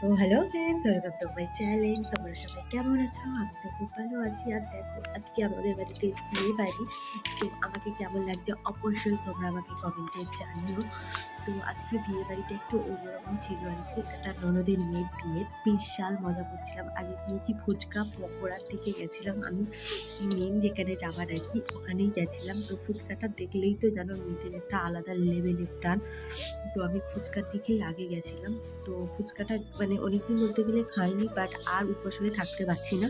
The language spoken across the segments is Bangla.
তো hello friends welcome to my channel তোমরা সবাই কেমন আছো? আমি তো খুব ভালো আছি। আর দেখো, আজকে আমাদের বাড়িতে বিয়ে বাড়ি। তো আমাকে কেমন লাগছে অবশ্যই তোমরা আমাকে কমেন্টে জানিও। তো আজকে বিয়ে বাড়িটা একটু অন্যরকম ছিল আর কি। একটা ননদের মেয়ের বিয়ে। বিশাল মজা করছিলাম। আগে গিয়েছি ফুচকা পকোড়ার দিকে গেছিলাম আমি। মেন যেখানে যাবার আর কি, ওখানেই গেছিলাম। তো ফুচকাটা দেখলেই তো জানো মেয়েদের একটা আলাদা লেভেলের টান। তো আমি ফুচকার দিকেই আগে গেছিলাম। তো ফুচকাটা মানে অনেকদিন বলতে গেলে খাইনি বাট আর উপোস হয়ে থাকতে পারছি না।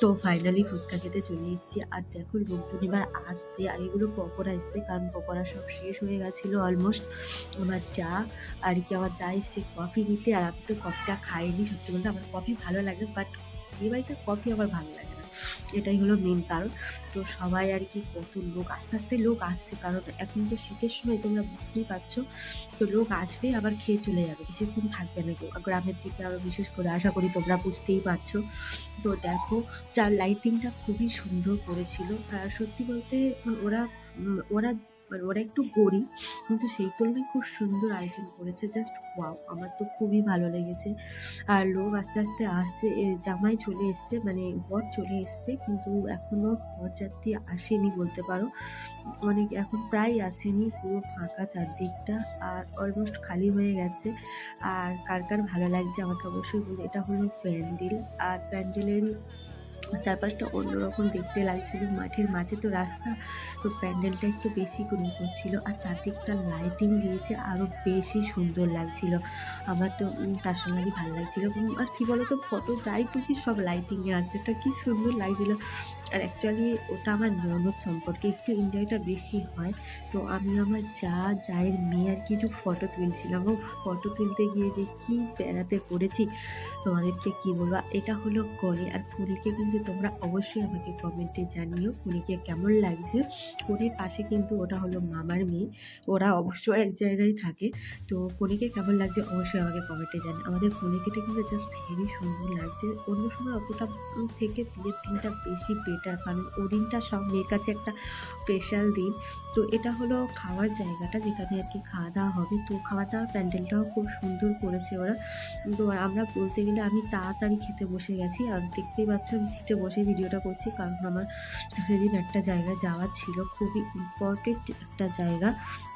তো ফাইনালি ফুচকা খেতে চলে এসেছি। আর দেখো লোকজন এবার আসছে, আর এগুলো পকোড়া এসছে, কারণ পকোড়া সব শেষ হয়ে গেছিল অলমোস্ট আমার চা আর কি আমার চা এসছে কফি নিতে, আর আমি তো কফিটা খাইনি, সত্যি বলতে আমার কফি ভালো লাগে বাট এ বাড়িতে কফি আমার ভালো লাগে। এটাই হলো মেন কারণ। তো সবাই আর কি কত লোক, আস্তে আস্তে লোক আসছে। কারণ এখন তো শীতের সময় তোমরা বুঝতেই পারছ, তো লোক আসবে আবার খেয়ে চলে যাবে। বেশিক্ষণ থাকবে না গ্রামের দিকে আরও বিশেষ করে আশা করি তোমরা বুঝতেই পারছ। তো দেখো, যার লাইটিংটা খুবই সুন্দর করেছিল। আর সত্যি বলতে, ওরা ওরা মানে ওরা একটু গরিব, কিন্তু সেই তুলনায় খুব সুন্দর আয়োজন করেছে। জাস্ট ওয়াও আমার তো খুবই ভালো লেগেছে। আর লোক আস্তে আস্তে আসছে জামাই চলে এসছে মানে বর চলে এসছে, কিন্তু এখনও বরযাত্রী আসেনি বলতে পারো। অনেক এখন প্রায় আসেনি, পুরো ফাঁকা চারদিকটা, আর অলমোস্ট খালি হয়ে গেছে। আর কার কার ভালো লাগছে আমাকে অবশ্যই বলে। এটা হলো প্যান্ডেল, আর প্যান্ডেলের চারপাশটা অন্যরকম দেখতে লাগছিল। মাঠের মাঝে তো রাস্তা, তো প্যান্ডেলটা একটু বেশি করে করছিল আর চারদিকটা লাইটিং দিয়েছে আরও বেশি সুন্দর লাগছিল। আমার তো তার সঙ্গে ভালো লাগছিল। আর কি বলতো ফটো যাই তুলছি সব লাইটিংয়ে আসছে। এটা কী সুন্দর লাগছিল। আর অ্যাকচুয়ালি ওটা আমার ননদ সম্পর্কে একটু এনজয়টা বেশি হয়। তো আমি আমার যা জায়ের মেয়ে আর কিছু ফটো তুলছিলাম, ও ফটো তুলতে গিয়ে যে কী বেড়াতে পড়েছি, তোমাদেরকে কি বলব? এটা হলো করে। আর পুরীকে কিন্তু তোমরা অবশ্যই আমাকে কমেন্টে জানিও, পুরীকে কেমন লাগছে। পুরীর পাশে কিন্তু ওটা হলো মামার মেয়ে। ওরা অবশ্যই এক জায়গায় থাকে। তো কনিকে কেমন লাগছে অবশ্যই আমাকে কমেন্টে জানি আমাদের কনিকেটা কিন্তু জাস্ট হেভি সুন্দর লাগছে। অন্য সময় অতটা থেকে বিয়ের দিনটা বেশি বেটার কারণ ও দিনটা সব মেয়ের কাছে একটা স্পেশাল দিন। তো এটা হলো খাওয়ার জায়গাটা যেখানে আর কি খাওয়া দাওয়া হবে। তো খাওয়া দাওয়ার প্যান্ডেলটাও খুব সুন্দর করেছে ওরা। তো আমরা বলতে গেলে আমি তাড়াতাড়ি খেতে বসে গেছি। আর দেখতেই পাচ্ছ আমি সিটে বসে ভিডিওটা করছি, কারণ আমার সেদিন একটা জায়গা যাওয়ার ছিল। খুবই ইম্পর্টেন্ট একটা জায়গা।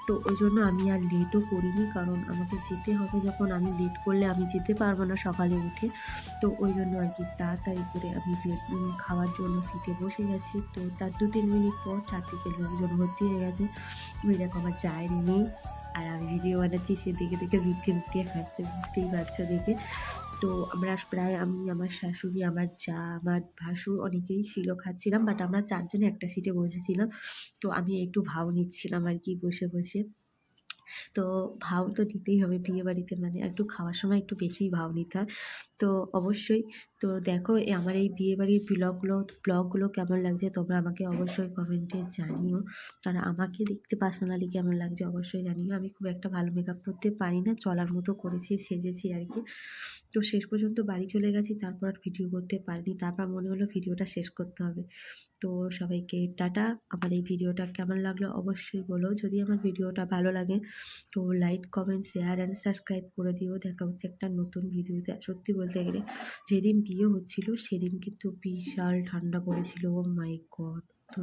তো ওই জন্য আমি আর লেটও করিনি, কারণ আমাকে যেতে হবে যখন আমি লেট করলে আমি যেতে পারব না সকালে উঠে। তো ওই জন্য আর কি তাড়াতাড়ি করে আমি খাওয়ার জন্য সিটে বসে গেছি। তো তার দু তিন মিনিট পর চারদিকে লোকজন ভর্তি হয়ে গেছে। ওই দেখো আমার চায়ের নেই আর আমি ভিডিও বানাচ্ছি, সে দেখে দেখে ভিতকে ভিতকে হাঁটতে বুঝতেই পারছ দেখে। তো আমরা প্রায় আমি, আমার শাশুড়ি, আমার যা, আমার ভাসুর অনেকেই ছিল, খাচ্ছিলাম বাট আমরা চারজনে একটা সিটে বসেছিলাম। তো আমি একটু ভাও নিচ্ছিলাম আর কি বসে বসে। তো ভাও তো নিতেই হবে বিয়ে বাড়িতে মানে একটু খাওয়ার সময় একটু বেশিই ভাও নিতে হয়। তো অবশ্যই, তো দেখো আমার এই বিয়ে বাড়ির ব্লগগুলো ব্লগগুলো কেমন লাগছে তোমরা আমাকে অবশ্যই কমেন্টে জানিও। কারণ আমাকে দেখতে পার্সোনালি কেমন লাগছে অবশ্যই জানিও। আমি খুব একটা ভালো মেকআপ করতে পারি না, চলার মতো করেছি, সেজেছি আর কি। তো শেষ পর্যন্ত বাড়ি চলে গেছি, তারপর আর ভিডিও করতে পারিনি। তারপর মনে হলো ভিডিওটা শেষ করতে হবে। তো সবাইকে টাটা। আমার এই ভিডিওটা কেমন লাগল অবশ্যই বলো। যদি আমার ভিডিওটা ভালো লাগে, তো like comment share and subscribe করে দিও। দেখা হচ্ছে একটা নতুন ভিডিওতে সত্যি বলতে গেলে, যেদিন বিয়ে হচ্ছিল, সেদিন কিন্তু বিশাল ঠান্ডা পড়েছিল। মাই গড তো